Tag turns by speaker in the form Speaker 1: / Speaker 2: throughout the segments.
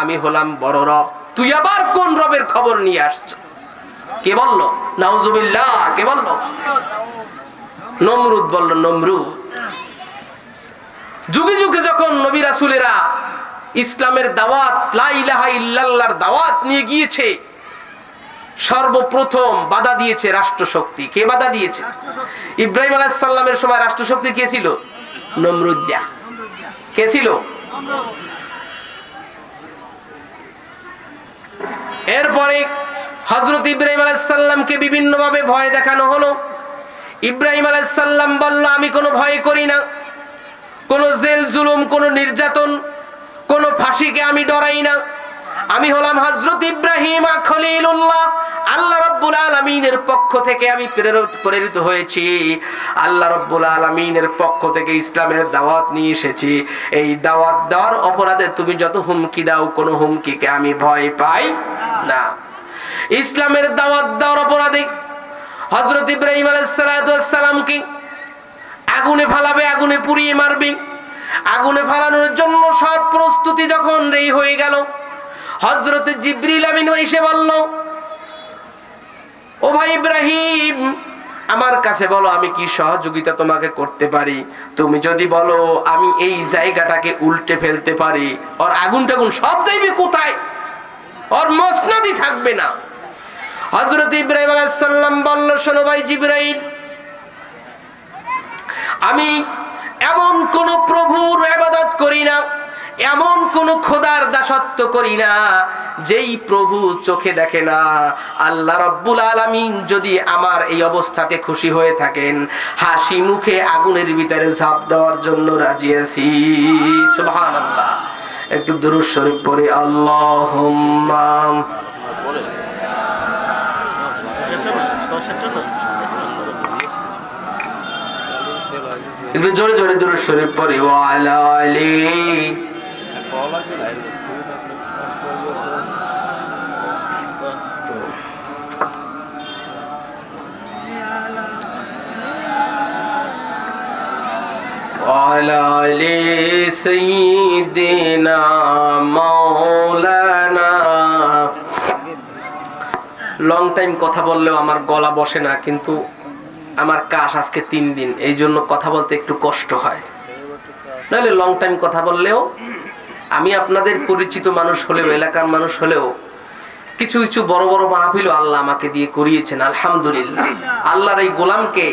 Speaker 1: আমি হলাম বড় রব। তুই আবার কোন রবের খবর নিয়ে আসছ? কে বলল? নাউজুবিল্লাহ, কে বলল? নমরুদ বলল, নমরুদ। যুগে যুগে যখন নবী রাসূলেরা ইসলামের দাওয়াত, লা ইলাহা ইল্লাল্লাহর দাওয়াত নিয়ে গিয়েছে, সর্বপ্রথম বাধা দিয়েছে রাষ্ট্রশক্তি। কে বাধা দিয়েছে? ইব্রাহিম আলাইহিস সালামের সময় রাষ্ট্রশক্তি কে ছিল? নমরুদ্দা কে ছিল? এরপরে হজরত ইব্রাহিম আলাইসাল্লামকে বিভিন্ন ভাবে ভয় দেখানো হলো। ইব্রাহিম আলাইসাল্লাম বলল, আমি কোনো ভয় করি না। কোনো জেল জুলুম, কোনো নির্যাতন, কোনো ফাঁসিকে আমি ডরাই না। আমি হলাম হজরত ইব্রাহিম আল্লাহ রব্বুল আলমিনের পক্ষ থেকে আমি প্রের- প্রেরিত হয়েছি। আল্লাহ রব্বুল আলমিনের পক্ষ থেকে ইসলামের দাওয়াত নিয়ে এসেছি। এই দাওয়াত দেওয়ার অপরাধে তুমি যত হুমকি দাও, কোনো হুমকিকে আমি ভয় পাই না। ইসলামের দাওয়াত দেওয়ার অপরাধে হজরত ইব্রাহিম আলাইসালামকে আগুনে ফালাবে, আগুনে পুড়িয়ে মারবে। আগুনে ফালানোর জন্য সব প্রস্তুতি যখন রেই হয়ে গেল হজরত জিব্রিল আমিন এসে বলল, ও ভাই ইব্রাহিম, আমার কাছে বলো, আমি কি সহযোগিতা তোমাকে করতে পারি? তুমি যদি বলো, আমি এই জায়গাটাকে উল্টে ফেলতে পারি। ওর আগুন টাগুন সব যাইবে কোথায়? ওর মসনাদি থাকবে না। হজরত ইব্রাহিম আলাইসাল্লাম বলল, শোনো ভাই জিব্রাহিম আমি এমন কোন প্রভুর আবাদত করি না এমন কোন খোদার দাসত্ব করি না, যেই প্রভু চোখে দেখে না। আল্লাহ রব্বুল আলামিন যদি আমার এই অবস্থাতে খুশি হয়ে থাকেন, হাসি মুখে আগুনের ভিতরে ঝাঁপ দেওয়ার জন্য রাজি আছি। একটু দুরূদ শরীফ পড়ে একটু জোরে জোরে দুরূদ শরীফ পড়ে ওয়া আলা। আলি وعلى آل سيدنا مولانا লং টাইম কথা বললেও আমার গলা বসে না কিন্তু আমার কাশ আজকে তিন দিন এই জন্য কথা বলতে একটু কষ্ট হয় নাহলে লং টাইম কথা বললেও আমি আপনাদের পরিচিত মানুষ হলেও, এলাকার মানুষ হলেও কিছু কিছু বড় বড় মাহফিলও আল্লাহ আমাকে দিয়ে করিয়েছেন, আলহামদুলিল্লাহ। আল্লাহর এই গোলামকে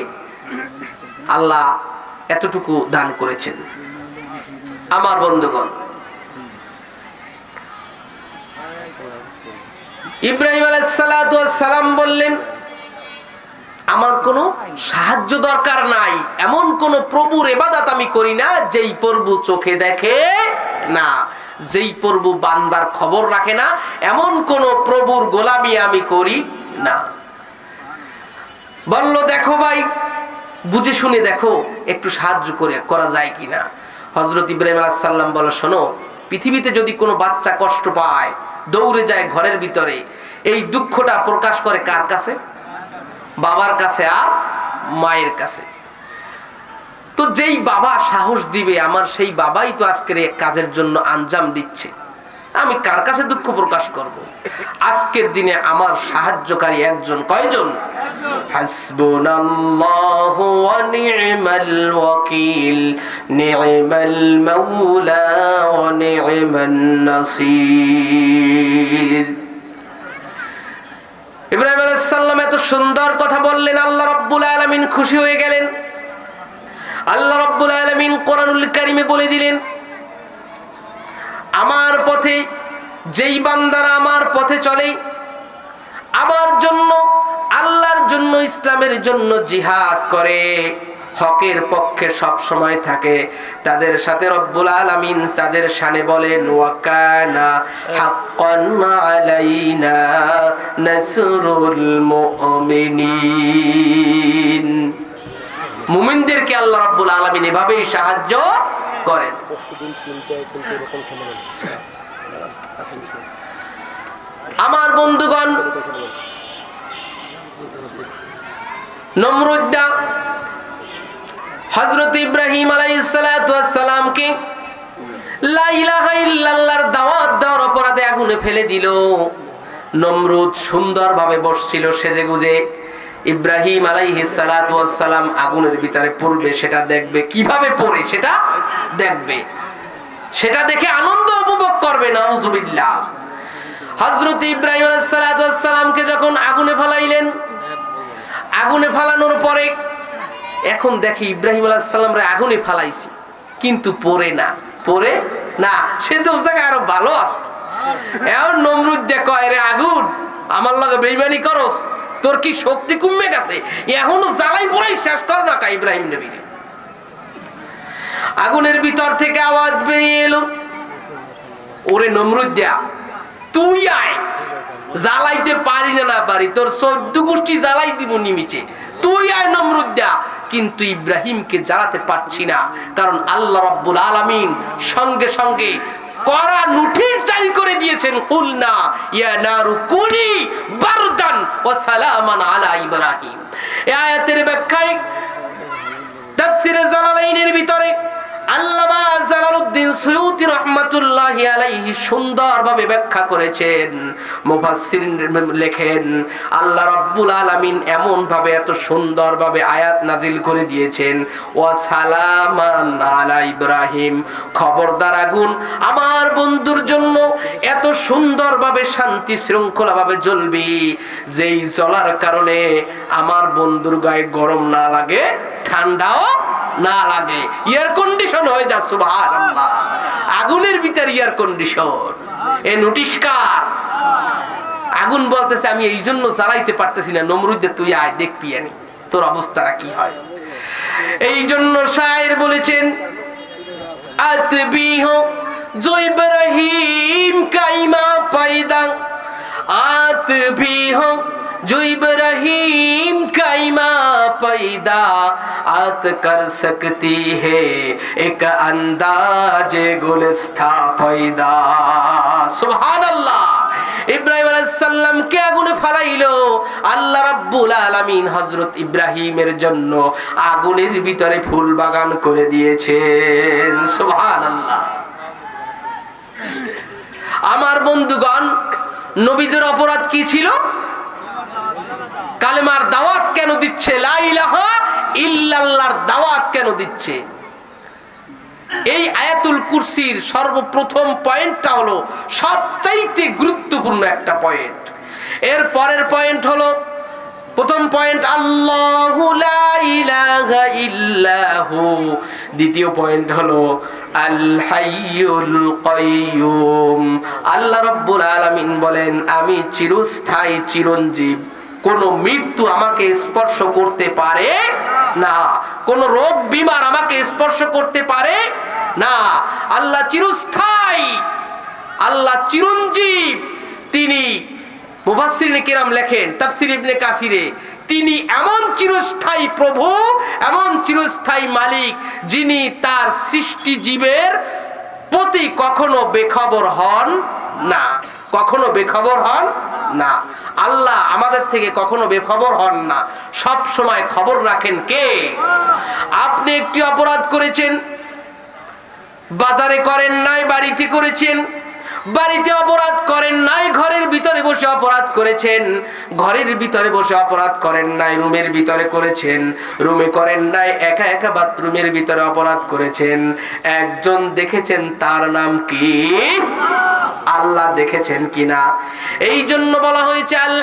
Speaker 1: আল্লাহ এতটুকু দান করেছেন। আমার বন্ধুগণ, ইব্রাহিম সালাম বললেন, আমার কোনো সাহায্য দরকার নাই। এমন কোন প্রভুর এবাদাত আমি করি না, যেই প্রভু চোখে দেখে না, যেই প্রভু বান্দার খবর রাখে না, এমন কোন প্রভুর গোলামি আমি করি না। বলল, দেখো ভাই, বুঝে শুনে দেখো, একটু সাহায্য করে, করা যায় কিনা হজরত ইব্রাহিম আলাহাল্লাম বলো শোনো, পৃথিবীতে যদি কোনো বাচ্চা কষ্ট পায়, দৌড়ে যায় ঘরের ভিতরে, এই দুঃখটা প্রকাশ করে কার কাছে? বাবার কাছে আর মায়ের কাছে? তো যেই বাবা সাহস দিবে, আমার সেই বাবাই তো আজকের কাজের জন্য আঞ্জাম দিচ্ছে। আমি কার কাছে দুঃখ প্রকাশ করব। আজকের দিনে আমার সাহায্যকারী একজন, কয়জন? ইব্রাহিম আলাইহিস সালাম এত সুন্দর কথা বললেন, আল্লাহ রাব্বুল আলামিন খুশি হয়ে গেলেন। আল্লাহ রাব্বুল আলামিন কোরআনুল কারিমে বলে দিলেন, আমার পথে যেই বান্দারা আমার পথে চলে, আমার জন্য, আল্লাহর জন্য, ইসলামের জন্য জিহাদ করে। হকের পক্ষে সব সময় থাকে। তাদের সাথে রব্বুল আলামিন তাদের শানে বলেন ওয়াকানা নাসরুল মুমিনিন। মুমিনদেরকে আল্লাহ রাব্বুল আলামিন এভাবেই সাহায্য করেন। আমার বন্ধুগণ, নমরুদ্দা ইব্রাহিম দাওয়াত দেওয়ার অপরাধে আগুনে ফেলে দিল। নমরুদ সুন্দরভাবে বসছিল সেজে গুজে ইব্রাহিম আলাইহিস সালাতু ওয়াস সালাম আগুনের ভিতরে পড়বে, সেটা দেখবে। কীভাবে পড়ে সেটা দেখবে। সেটা দেখে আনন্দ উপভোগ করবে না হযরত ইব্রাহিম আলাইহিস সালাতু ওয়াস সালামকে যখন আগুনে ফেলাইলেন, আগুনে ফালানোর পরে এখন দেখি ইব্রাহিম আলাইহিস আগুনে ফালাইছি, কিন্তু পড়ে না। পড়ে না। সে জায়গায় আরও ভালো আছে। এখন নমরুদ আগুন। আমার লগে বেইমানি করস। তোর কি শক্তি কমে গেছে? এখনও জ্বালাই পড়াই শেষ কর না কা ইব্রাহিম নবী। আগুনের ভিতর থেকে আওয়াজ বেরিয়ে এলো। ওরে নমরুদ দেয়া তুই আয়। জ্বালাইতে পারি না না পারি। তোর চোদ্দ গোষ্ঠী জ্বালাই দিব নিমিচে তুই আয় নমরুদ দেয়া কিন্তু ইব্রাহিমকে জ্বালাতে পারছি না। কারণ আল্লাহ রব্বুল আলামিন সঙ্গে সঙ্গে কড়া নুঠির জারি করে দিয়েছেন কুলনা ইয়া নারু কুনি বারদান ওয়া সালামান আলা ইব্রাহিম। এই আয়াতের ব্যাখ্যায় তাফসিরে জালালাইনের ভিতরে আল্লামা জালালউদ্দিন সুয়ুতি সুন্দরভাবে ব্যাখ্যা করেছেন লেখেন, আল্লাহ এমন ভাবে এত সুন্দরভাবে আয়াত নাজিল করে দিয়েছেন সালামান আলা ইব্রাহিম। খবরদার আগুন, আমার বন্ধুর জন্য এত সুন্দরভাবে শান্তি শৃঙ্খলা ভাবে জ্বলবি, যেই জ্বলার কারণে আমার বন্ধুর গায়ে গরম না লাগে, ঠান্ডাও না লাগে। এয়ার কন্ডিশন হয়ে যা আগুনের ভিতর এয়ার কন্ডিশন এ নোটিশ কার? আগুন বলতেছে, আমি এই জন্য চালাইতে পারতেছি না। নমরুদে তুই আয়, দেখবি আমি। তোর অবস্থাটা কি হয়? এই জন্য সায়ের বলেছেন জৈবরহীম কাইমা পাইদা আত আতবিহ जो इब्राहिम का ईमा पैदा आत कर सकती है एक अंदाज गुलस्ता पैदा सुभान अल्लाह ইব্রাহিম আলাইসাল্লামকে আগুনে ফালাইলো আল্লাহ রাব্বুল আলামিন হযরত ইব্রাহিমের জন্য আগুনের ভিতরে ফুল বাগান করে দিয়েছেন সুবহানাল্লাহ আমার বন্ধুগণ নবীদের অপরাধ কি ছিল কালেমার দাওয়াত কেন দিচ্ছে? ইল্লাল্লাহর দাওয়াত কেন দিচ্ছে? এই আয়াতুল কুরসির সর্বপ্রথম পয়েন্টটা হলো সবচাইতে গুরুত্বপূর্ণ একটা পয়েন্ট। এর পরের পয়েন্ট হলো, প্রথম পয়েন্ট, আল্লাহ দ্বিতীয় পয়েন্ট হলো আল্লাহ রাব্বুল আলামিন বলেন, আমি চিরস্থায়ী, চিরঞ্জীব। কোন মৃত্যু আমাকে স্পর্শ করতে পারে না। কোন রোগ, বিমার আমাকে স্পর্শ করতে পারে না। আল্লাহ চিরস্থায়ী, আল্লাহ চিরঞ্জীব। তিনি মুফাসসিরিনে কেরাম লেখেন, তাফসির ইবনে কাসিরে, তিনি এমন চিরস্থায়ী প্রভু, এমন চিরস্থায়ী মালিক, যিনি তার সৃষ্টি জীবের প্রতি কখনো বেখবর হন না। কখনো বেখবর হন না। আল্লাহ আমাদের থেকে কখনো বেখবর হন না। সব সময় খবর রাখেন কে? আপনি একটি অপরাধ করেছেন, বাজারে করেন, নাই বাড়িতে করেছেন বাড়িতে অপরাধ করেন নাই, ঘরের ভিতরে বসে অপরাধ করেছেন। ঘরের ভিতরে বসে অপরাধ করেন নাই, রুমের ভিতরে করেছেন। রুমে করেন নাই, একা একা বাথরুমের ভিতরে অপরাধ করেছেন। একজন দেখেছেন তার নাম কি? আল্লাহ দেখেছেন কিনা? এই জন্য বলা হয়েছে, আল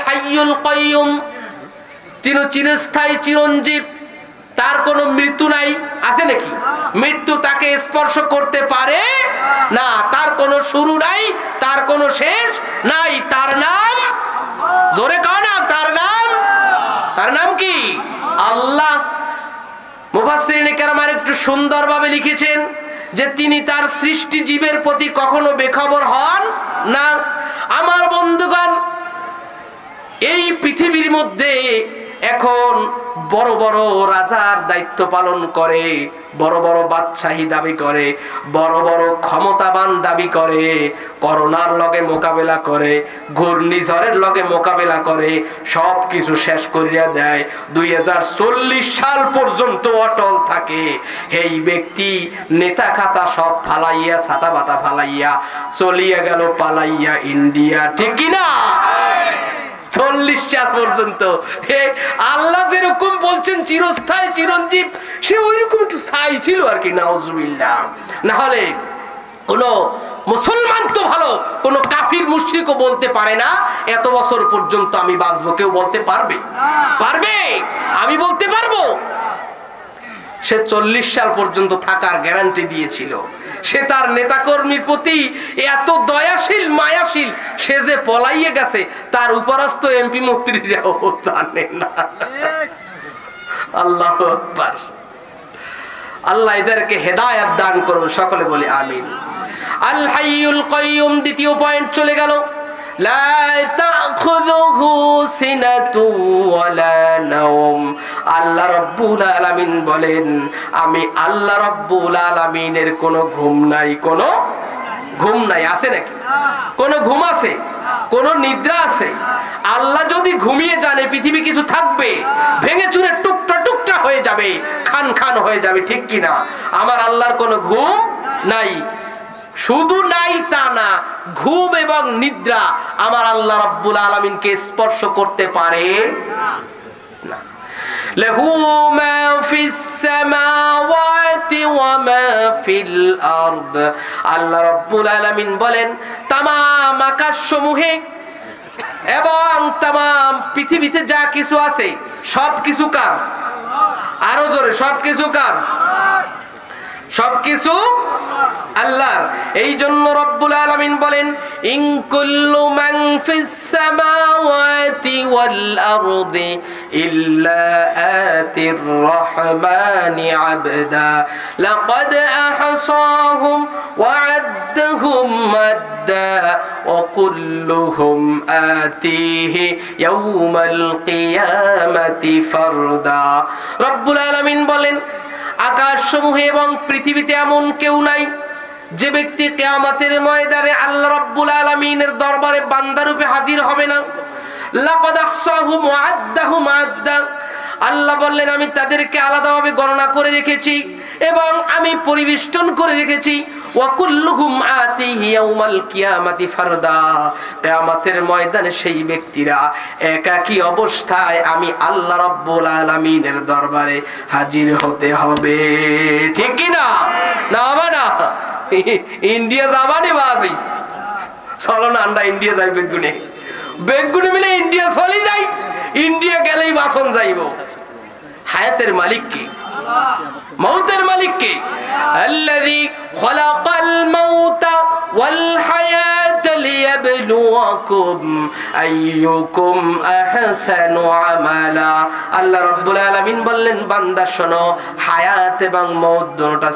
Speaker 1: তিনি চিরস্থায়ী, চিরঞ্জীব। তার কোনো মৃত্যু নাই, আছে নাকি? মৃত্যু তাকে স্পর্শ করতে পারে? না, তার কোনো শুরু নাই, তার কোনো শেষ নাই, তার নাম? জোরে কও না, তার নাম? তার নাম কি? আল্লাহ। মুফাসসিরিনে কেরাম একটু সুন্দরভাবে লিখেছেন যে তিনি তার সৃষ্টি জীবের প্রতি কখনো বেখবর হন না। আমার বন্ধুগণ, এই পৃথিবীর মধ্যে এখন বড় বড় রাজার দায়িত্ব পালন করে, বড় বড় বাদশাহী দাবি করে, বড় বড় ক্ষমতাবান দাবি করে, করোনার লগে মোকাবেলা করে, ঘূর্ণিঝড়ের লগে মোকাবেলা করে সব কিছু শেষ করিয়া দেয়। দুই হাজার চল্লিশ সাল পর্যন্ত অটল থাকে। এই ব্যক্তি নেতা খাতা সব ফালাইয়া, ছাতা বাতা ফালাইয়া চলিয়া গেল পালাইয়া ইন্ডিয়া। ঠিক কি চল্লিশ সাল পর্যন্ত আল্লাহ যেরকম বলছেন চিরস্থায়ী, চিরঞ্জীব, সে ওইরকম একটু ছাই ছিল আর কি, নাউজুবিল্লাহ। না হলে কোন মুসলমান তো ভালো, কোন কাফির, মুশ্রিকও বলতে পারে না, এত বছর পর্যন্ত আমি বাঁচবো, কেউ বলতে পারবে? পারবে? আমি বলতে পারব? সে চল্লিশ সাল পর্যন্ত থাকার গ্যারান্টি দিয়েছিল। সে তার নেতাকর্মীর প্রতি এত দয়াশীল, মায়াশীল, সে যে পলাইয়ে গেছে, তার উপরস্থ এমপি মন্ত্রীরাও জানে না। আল্লাহ আল্লাহ এদেরকে হেদায়াত দান করুন, সকলে বলে আমিন। আল হাইয়ুল কয়ুম দ্বিতীয় পয়েন্ট চলে গেল। আল্লাহ রাব্বুল আলামিন বলেন, আমি আল্লাহ রাব্বুল আলামিনের কোনো ঘুম নাই, কোনো ঘুম নাই, আছে নাকি? কোন ঘুম আছে? কোন নিদ্রা আছে? আল্লাহ যদি ঘুমিয়ে জানে পৃথিবী কিছু থাকবে, ভেঙে চুরে টুকটা টুকটা হয়ে যাবে, খান খান হয়ে যাবে, ঠিক কিনা? আমার আল্লাহর কোনো ঘুম নাই। শুধু নাই তা না, ঘুম এবং নিদ্রা আমার আল্লাহ রাব্বুল আলমিনকে স্পর্শ করতে পারে না। লেহু আল্লাহ রব্বুল আলামিন বলেন, তামাম আকাশসমূহে এবং তাম পৃথিবীতে যা কিছু আছে সব কিছু কার? আরও জোরে সব কিছু কার? সবকিছু আল্লাহর। এই জন্য রব্বুল আলামিন বলেন, ইন কুল্লু মান ফিস সামাওয়াতি ওয়াল আরদি ইল্লা আতির রহমানি আবদা। লাকাদ আহসাহুম ওয়া আদ্দাহুম আদ্দা ওয়া কুল্লুহুম আতিহি ইয়াউমাল কিয়ামাতি ফারদা। রব্বুল আলামিন বলেন আকাশ সমূহে এবং পৃথিবীতে এমন কেউ নাই যে ব্যক্তি কেয়ামাতের ময়দানে আল্লাহ রব্বুল আলমিনের দরবারে বান্দারূপে হাজির হবে না। লাপাদাহ মাদ্দা আল্লাহ বললেন, আমি তাদেরকে আলাদাভাবে গণনা করে রেখেছি এবং আমি পরিবেষ্টন করে রেখেছি। কিয়ামাতি ফারদা। ময়দানে সেই ব্যক্তিরা একাকী অবস্থায় আমি দরবারে হাজির হতে হবে। ঠিক না? হবে না? ইন্ডিয়া বাজি। চলো না, আমরা ইন্ডিয়া যাই বেগুনে। বেগুনে মিলে ইন্ডিয়া চলে যাই। ইন্ডিয়া গেলেই বাসন যাইব। হায়াতের মালিক কে? মৌতের মালিক কে? ওয়াল আল্লাহ আলামিন বললেন, বান্দা, শোনো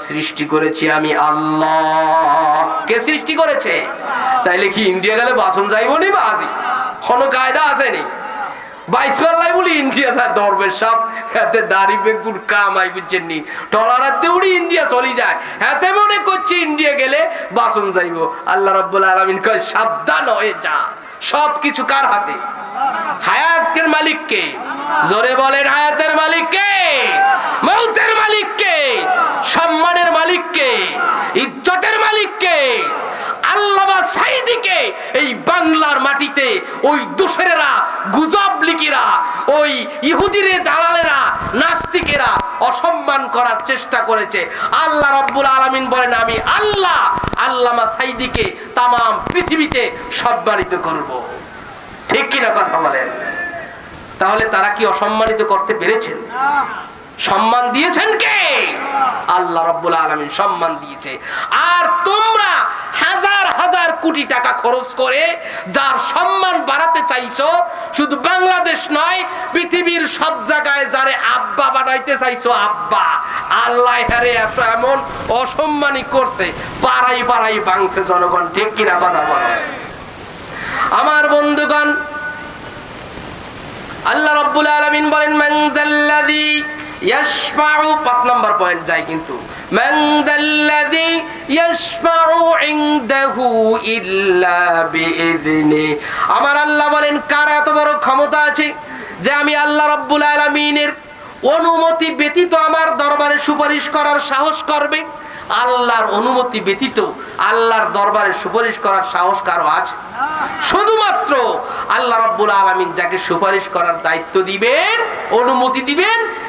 Speaker 1: সৃষ্টি করেছি আমি আল্লাহ। কে সৃষ্টি করেছে? তাইলে কি ইন্ডিয়া গেলে বাসন যাইবনি বাজি কোনো কায়দা আছে নি? বাইশ পাল্লাই বলি ইন্ডিয়া স্যার দরবের সব হাতে দাড়ি বেগুর কামাই বুঝছেন নি। টলারাতে উড়ি ইন্ডিয়া চলে যায়। হাতে করছি ইন্ডিয়া গেলে বাসন যাইবো। আল্লাহ রাব্বুল সাবধান যা। কার হাতে? হায়াতের মালিক কে? জোরে বলেন, হায়াতের মালিক কে? মালিক কে? সম্মানের মালিক কে? ইজ্জতের সাইদিকে এই বাংলার মাটিতে ওই দুসরেরা গুজব লিকিরা ওই ইহুদিরে দালালেরা, নাস্তিকেরা অসম্মান করার চেষ্টা করেছে। আল্লাহ রব্বুল আলামিন বলেন, আমি আল্লাহ, আল্লামা সাইদিকে তামাম পৃথিবীতে সম্মানিত করব। ঠিক কিনা কথা বলেন? তাহলে তারা কি অসম্মানিত করতে পেরেছেন? সম্মান দিয়েছেন কে? আল্লাহ রব্বুল আলমিন সম্মান দিয়েছে। আর তোমরা হাজার হাজার কোটি টাকা খরচ করে যার সম্মান বাড়াতে চাইছো, শুধু বাংলাদেশ নয়, পৃথিবীর সব জায়গায় যারে আব্বা বানাইতে চাইছো, আব্বা। আল্লাহ হারে এত এমন অসম্মানী করছে পাড়াই পাড়াই বাংছে জনগণ, ঠিক কিনা কথা বলো? আমার বন্ধুগণ, আল্লাহ রাব্বুল আলামিন বলেন যাল্লাযী পাঁচ পয়েন্ট যায় কিন্তু। আমার আল্লাহ বলেন, কার এত বড় ক্ষমতা আছে যে আমি আল্লাহ রাব্বুল আলামিনের অনুমতি ব্যতীত আমার দরবারে সুপারিশ করার সাহস করবে? আল্লাহর অনুমতি ব্যতীত আল্লাহর দরবারে সুপারিশ করার সাহস কারও আছে? শুধুমাত্র আল্লাহ রাব্বুল আলামিন যাকে সুপারিশ করার দায়িত্ব দিবেন, অনুমতি দিবেন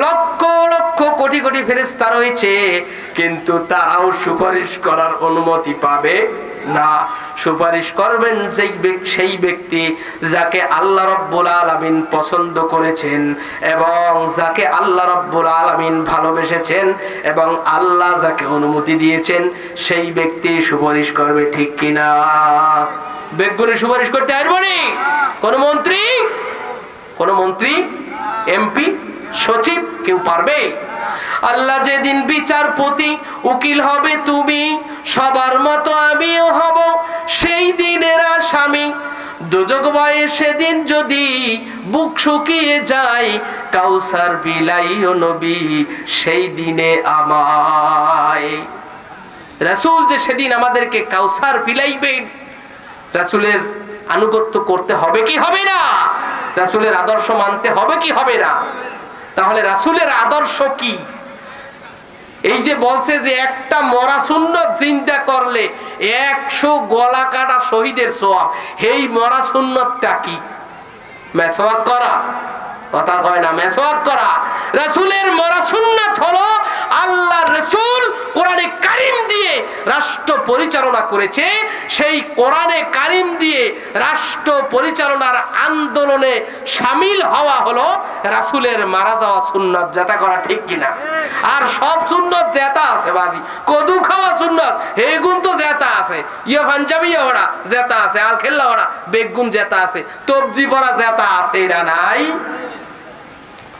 Speaker 1: লক্ষ লক্ষ কোটি কোটি ফেরেস্তা রয়েছে, কিন্তু তারাও সুপারিশ করার অনুমতি পাবে না। সুপারিশ করবেন যেই সেই ব্যক্তি যাকে আল্লাহ রব্বুল আলামিন পছন্দ করেছেন এবং যাকে আল্লাহ রব্বুল আলামিন ভালোবেসেছেন এবং আল্লাহ যাকে অনুমতি দিয়েছেন, সেই ব্যক্তি সুপারিশ করবে ঠিক কিনা। বেগুনে সুপারিশ করতে আসব কোন মন্ত্রী? কোন মন্ত্রী? এমপি? সচিব কেউ পারবে? আল্লাহ যেদিন বিচারপতি উকিল হবে, তুমি সবার মতো আমিও হব, সেই দিনের আসামি। দুজক বয়ে সেদিন যদি বুক শুকিয়ে যায়, কাউসার বিলাইও নবী, সেই দিনে আমায়। রাসূল যে সেদিন আমাদেরকে কাউসার পিলাইবেন রাসূলের আনুগত্য করতে হবে কি হবে না? রাসূলের আদর্শ মানতে হবে কি হবে না? তাহলে রাসুলের আদর্শ কি? এই যে বলছে যে একটা মরা সুন্নত চিন্তা করলে একশো গলা কাটা শহীদের সোয়াব এই মরা সুন্নতটা কি? মেসওয়াক করা? কথা কয় না, মেসওয়াক করা। রাসুলের মরা সুন্নাত হলো আল্লাহর রাসূল কোরআনে কারিম দিয়ে রাষ্ট্র পরিচালনা করেছে, সেই কোরআনে কারিম দিয়ে রাষ্ট্র পরিচালনার আন্দোলনে সামিল হওয়া হলো রাসূলের মারা যাওয়া সুন্নাত, যেটা করা ঠিক কিনা। আর সব সুন্নত জেতা আছে বাজি। কদু খাওয়া সুন্নত, হেগুন তো জেতা আছে। ইয়ে পাঞ্জাবি ওরা জেতা আছে আল খেল্লা ওরা বেগুন জেতা আছে, তবজি পরা জেতা আছে, এরা নাই।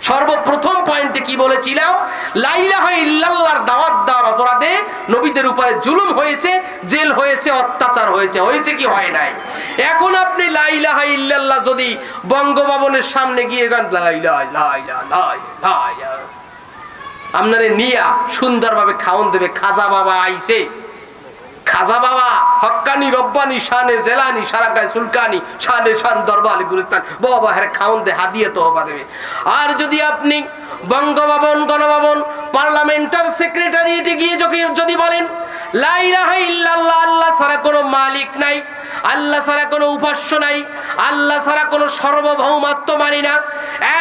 Speaker 1: সর্বপ্রথম পয়েন্টে কি বলেছিলাম? লাইলাহা ইল্লাল্লাহর দাওয়াত দেওয়ার অপরাধে নবীদের উপরে জুলুম হয়েছে, জেল হয়েছে, অত্যাচার হয়েছে। হয়েছে কি হয় নাই? এখন আপনি লাইলাহা ইল্লাল্লাহ যদি বঙ্গভবনের সামনে গিয়ে গান আপনারে নিয়া সুন্দরভাবে খাওন দেবে, খাজা বাবা আইছে। খাজা বাবা, হক্কানি, রব্বানি, শানে জেলানি সারা গায়ে সুলকানি, শানে শান দরবালি গুলিস্তান বাবা হ্যাঁ খাউন দে, হাদিয়ে তো হবা দেবে। আর যদি আপনি বঙ্গভবন, গণভবন, পার্লামেন্টার সেক্রেটারিয়েটে গিয়ে যদি বলেন লাইলাহা ইল্লাল্লাহ, আল্লাহ ছাড়া কোনো মালিক নাই, আল্লাহ ছাড়া কোনো উপাস্য নাই, আল্লাহ ছাড়া কোনো সার্বভৌমত্ব মানি না,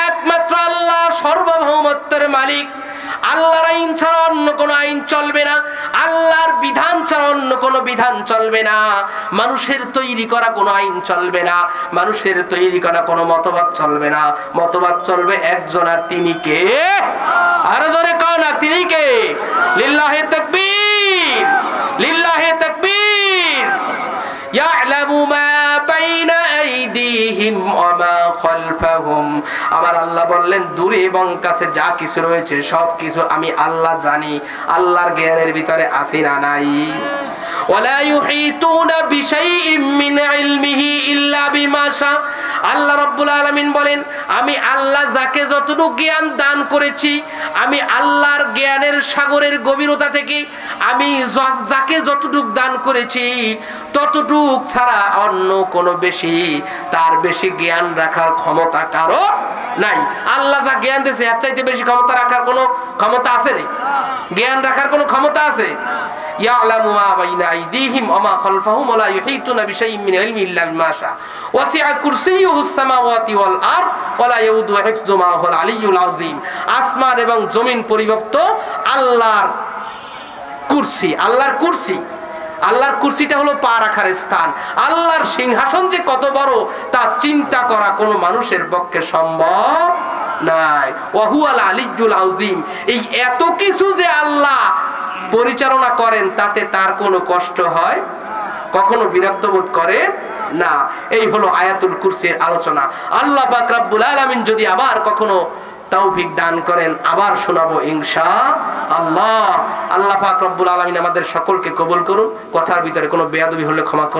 Speaker 1: একমাত্র আল্লাহ সর্বভৌমত্বের মালিক আল্লাহর আইন ছাড়া অন্য কোনো আইন চলবে না, আল্লাহর বিধান ছাড়া অন্য কোনো বিধান চলবে না। মানুষের তৈরি করা কোনো আইন চলবে না, মানুষের তৈরি করা কোনো মতবাদ চলবে না। মতবাদ চলবে একজন আর তিনি কে? আরও জোরে কও না তিনি কে? লিল্লাহে তাকবীর লিল্লাহে তাকবীর। ইয়ালামু মা বাইনা আইদিহিম ওয়া মা খালফাহুম। আমার আল্লাহ বললেন দূরে এবং কাছে যা কিছু রয়েছে সব কিছু আমি আল্লাহ জানি আল্লাহর জ্ঞানের ভিতরে আছি না নাই ولا يحيطون بشيء من علمه إلا بما شاء আল্লাহ রব্বুল আলামিন বলেন, আমি আল্লাহ যাকে যতটুকু জ্ঞান দান করেছি, আমি আল্লাহর জ্ঞানের সাগরের গভীরতা থেকে আমি যাকে যতটুক দান করেছি, ততটুক ছাড়া অন্য কোনো বেশি, তার বেশি জ্ঞান রাখার ক্ষমতা কারও নাই। আল্লাহ যা জ্ঞান দিয়েছে, এর চাইতে বেশি ক্ষমতা রাখার কোনো ক্ষমতা আছে জ্ঞান রাখার কোনো ক্ষমতা আছে? يعلم ما بين أيديهم وما خلفهم ولا يحيطون بشيء من علمه إلا بما شاء وسع كرسيه السماوات والأرض ولا يؤوده حفظهما وهو العلي العظيم আসমান এবং জমিন পরিব্যাপ্ত আল্লাহর কুরসি আল্লাহর কুরসি আল্লাহর কুরসিটা হলো পা রাখার স্থান আল্লাহর সিংহাসন যে কত বড় তা চিন্তা করা কোনো মানুষের পক্ষে সম্ভব নাই ওয়াহুয়াল আলিজুল আউজিম এই এত কিছু যে আল্লাহ পরিচালনা করেন, তাতে তার কোনো কষ্ট হয়? কখনো বিরক্ত বোধ করে? না। এই হলো আয়াতুল কুরসির আলোচনা। আল্লাহ পাক রব্বুল আলামিন যদি আবার কখনো তৌফিক দান করেন, আবার শোনাবো ইনশা আল্লাহ আল্লাহ রব্বুল আলামিন আমাদের সকলকে কবুল করুন। কথার ভিতরে কোনো বেয়াদবি হলে ক্ষমা করুন।